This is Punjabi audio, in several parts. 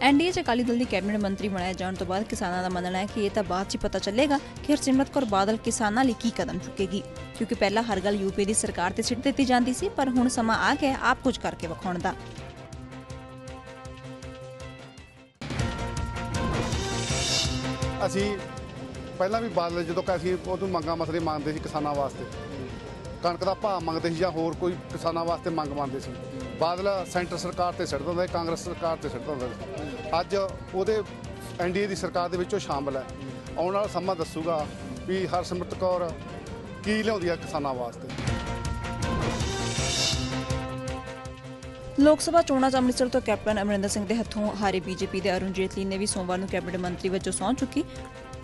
ਐਨਡੀਏ 'ਚ ਅਕਾਲੀ ਦਲ ਦੀ ਕੈਬਨਿਟ ਮੰਤਰੀ ਬਣਾਏ ਜਾਣ ਤੋਂ ਬਾਅਦ ਕਿਸਾਨਾਂ ਦਾ ਮੰਨਣਾ ਹੈ ਕਿ ਇਹ ਤਾਂ ਬਾਅਦ 'ਚ ਪਤਾ ਚੱਲੇਗਾ ਕਿ ਹਰਸਿਮਰਤ ਕੌਰ ਬਾਦਲ ਕਿਸਾਨਾਂ ਲਈ ਕੀ ਕਦਮ ਚੁੱਕੇਗੀ। ਕਿਉਂਕਿ ਪਹਿਲਾਂ ਹਰ ਗੱਲ ਯੂਪੀ ਦੀ ਸਰਕਾਰ ਤੇ ਸਿੱਟ ਦਿੱਤੀ ਜਾਂਦੀ ਸੀ, ਪਰ ਹੁਣ ਸਮਾਂ ਆ ਗਿਆ ਆਪ ਕੁਝ ਕਰਕੇ ਵਿਖਾਉਣ ਦਾ। ਅਸੀਂ ਪਹਿਲਾਂ ਵੀ ਬਾਦਲ ਜਦੋਂ ਕਿ ਅਸੀਂ ਉਦੋਂ ਮੰਗਾਂ ਮਸਲੇ ਮੰਗਦੇ ਸੀ ਕਿਸਾਨਾਂ ਵਾਸਤੇ। ਕਣਕ ਦਾ ਭਾਅ ਮੰਗਦੇ ਸੀ ਜਾਂ ਹੋਰ ਕੋਈ ਕਿਸਾਨਾਂ ਵਾਸਤੇ ਮੰਗ ਮੰਗਦੇ ਸੀ। ਬਾਦਲ ਸੈਂਟਰ ਸਰਕਾਰ ਤੇ ਸਿੱਟ ਦਿੰਦਾ ਸੀ ਕਾਂਗਰਸ ਸਰਕਾਰ ਤੇ ਸਿੱਟ ਦਿੰਦਾ ਸੀ ਅੱਜ ਉਹਦੇ ਐਨਡੀਏ ਦੀ ਸਰਕਾਰ ਦੇ ਵਿੱਚੋਂ ਸ਼ਾਮਲ ਹੈ। ਆਉਣ ਵਾਲਾ ਸਮਾਂ ਦੱਸੂਗਾ ਵੀ ਹਰਸਿਮਰਤ ਕੌਰ ਕੀ ਲਿਆਉਂਦੀ ਹੈ ਕਿਸਾਨਾਂ ਵਾਸਤੇ। ਲੋਕ ਸਭਾ ਚੋਣਾਂ 'ਚ ਅੰਮ੍ਰਿਤਸਰ ਤੋਂ ਕੈਪਟਨ ਅਮਰਿੰਦਰ ਸਿੰਘ ਦੇ ਹੱਥੋਂ ਹਾਰੇ ਬੀਜੇਪੀ ਦੇ ਅਰੁਣ ਜੇਤਲੀ ਨੇ ਵੀ ਸੋਮਵਾਰ ਨੂੰ ਕੈਬਨਿਟ ਮੰਤਰੀ ਵਜੋਂ ਸਹੁੰ ਚੁੱਕੀ।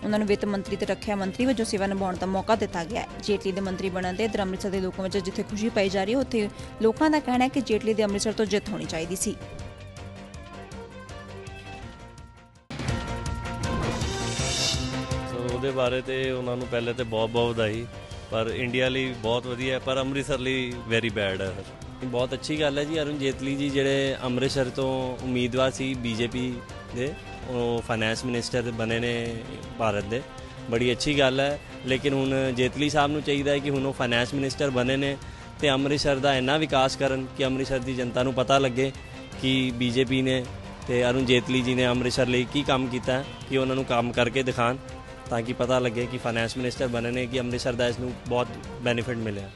ਉਹਨਾਂ ਨੂੰ ਵਿੱਤ ਮੰਤਰੀ ਤੇ ਰੱਖਿਆ ਮੰਤਰੀ ਵਜੋਂ ਸੇਵਾ ਨਿਭਾਉਣ ਦਾ ਮੌਕਾ ਦਿੱਤਾ ਗਿਆ ਹੈ। ਜੇਟਲੀ ਦੇ ਮੰਤਰੀ ਬਣਨ ਦੇ ਅੰਮ੍ਰਿਤਸਰ ਦੇ ਲੋਕਾਂ ਵਿੱਚ ਜਿੱਥੇ ਖੁਸ਼ੀ ਪਾਈ ਜਾ ਰਹੀ ਹੈ, ਉੱਥੇ ਲੋਕਾਂ ਦਾ ਕਹਿਣਾ ਹੈ ਕਿ ਜੇਟਲੀ ਦੇ ਅੰਮ੍ਰਿਤਸਰ ਤੋਂ ਜਿੱਤ ਹੋਣੀ ਚਾਹੀਦੀ ਸੀ। ਉਹਦੇ ਬਾਰੇ ਤੇ ਉਹਨਾਂ ਨੂੰ ਪਹਿਲੇ ਤੇ ਬਹੁਤ ਬਹੁਤ ਵਧਾਈ। ਪਰ ਇੰਡੀਆ ਲਈ ਬਹੁਤ ਵਧੀਆ ਹੈ, ਪਰ ਅੰਮ੍ਰਿਤਸਰ ਲਈ ਵੈਰੀ ਬੈਡ ਹੈ। ਬਹੁਤ ਅੱਛੀ ਗੱਲ ਹੈ ਜੀ, ਅਰੁਣ ਜੇਤਲੀ ਜੀ ਜਿਹੜੇ ਅੰਮ੍ਰਿਤਸਰ ਤੋਂ ਉਮੀਦਵਾਰ ਸੀ ਬੀਜੇਪੀ ਦੇ, ਉਹ ਫਾਈਨੈਂਸ ਮਿਨਿਸਟਰ ਬਣੇ ਨੇ ਭਾਰਤ ਦੇ। ਬੜੀ ਅੱਛੀ ਗੱਲ ਹੈ, ਲੇਕਿਨ ਹੁਣ ਜੇਤਲੀ ਸਾਹਿਬ ਨੂੰ ਚਾਹੀਦਾ ਹੈ ਕਿ ਹੁਣ ਉਹ ਫਾਈਨੈਂਸ ਮਿਨਿਸਟਰ ਬਣੇ ਨੇ ਤੇ ਅੰਮ੍ਰਿਤਸਰ ਦਾ ਇੰਨਾ ਵਿਕਾਸ ਕਰਨ ਕਿ ਅੰਮ੍ਰਿਤਸਰ ਦੀ ਜਨਤਾ ਨੂੰ ਪਤਾ ਲੱਗੇ ਕਿ ਬੀਜੇਪੀ ਨੇ ਤੇ ਅਰੁਣ ਜੇਤਲੀ ਜੀ ਨੇ ਅੰਮ੍ਰਿਤਸਰ ਲਈ ਕੀ ਕੰਮ ਕੀਤਾ ਕਿ ਉਹਨਾਂ ਨੂੰ ਕੰਮ ਕਰਕੇ ਦਿਖਾਣ। ਤਾਂ ਕਿ ਪਤਾ ਲੱਗੇ ਕਿ ਫਾਈਨੈਂਸ ਮਿਨਿਸਟਰ ਬਣੇ ਨੇ, ਕਿ ਅੰਮ੍ਰਿਤਸਰ ਦਾ ਇਸ ਨੂੰ ਬਹੁਤ ਬੈਨੀਫਿਟ ਮਿਲਿਆ।